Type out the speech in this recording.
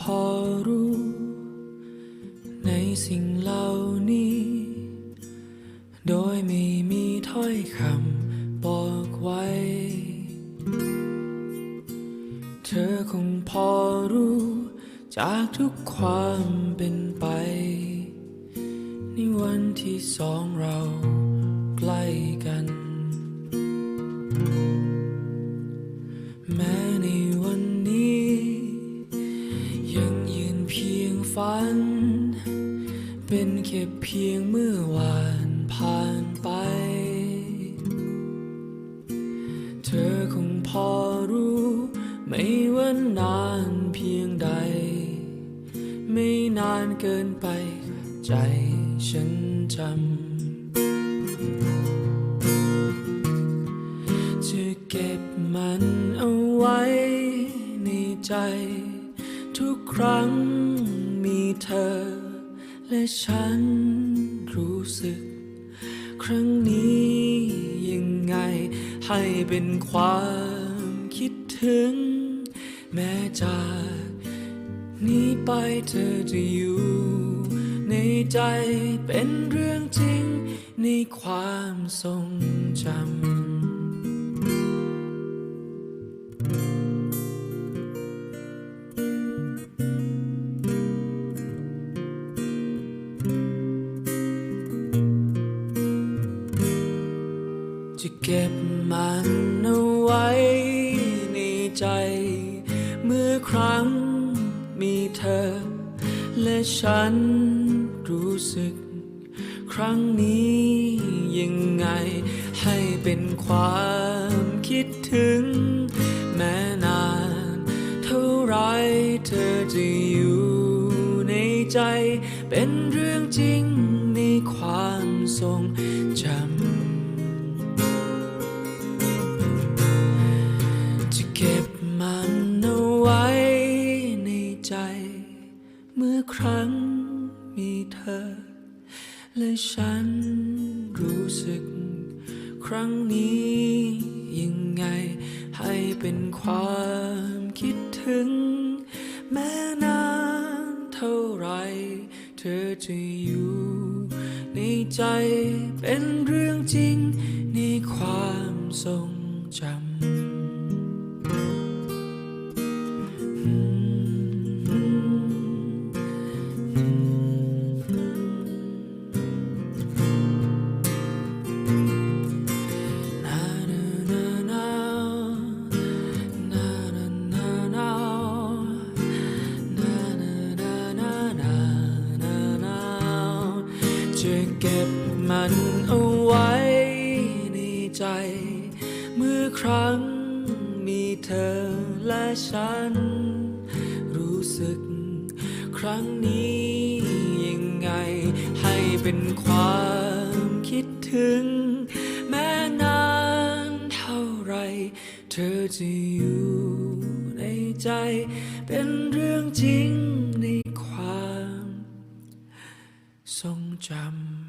พอรู้ ในสิ่งเหล่านี้ โดยไม่มีถ้อยคำบอกไว้ เธอคงพอรู้ จากทุกความเป็นไป ในวันที่สองเราใกล้กัน แม้ในวัน ฝัน เป็นแค่เพียงเมื่อวานผ่านไป เธอคงพอรู้ ไม่ว่านานเพียงใด ไม่นานเกินไป ใจฉันจำจะเก็บมันเอาไว้ในใจทุกครั้ง เธอ และฉันรู้สึก ครั้งนี้ยังไง ให้เป็นความคิดถึง แม้จากนี้ไปเธอจะอยู่ ในใจเป็นเรื่องจริง ในความทรงจำ เก็บมันเอาไว้ในใจ เมื่อครั้งมีเธอ และฉันรู้สึก ครั้งนี้ยังไง ให้เป็นความคิดถึง แม้นาน เท่าไรเธอจะอยู่ในใจ เป็นเรื่องจริงในความทรงจำ เมื่อครั้งมีเธอ และฉันรู้สึก ครั้งนี้ยังไง ให้เป็นความคิดถึง แม้นานเท่าไร เธอจะอยู่ ในใจเป็นเรื่องจริง ในความทรงจำ จะเก็บมันเอาไว้ในใจ เมื่อครั้งมีเธอและฉัน รู้สึกครั้งนี้ยังไง ให้เป็นความคิดถึง แม้นานเท่าไร เธอจะอยู่ในใจ เป็นเรื่องจริงใน sông trầm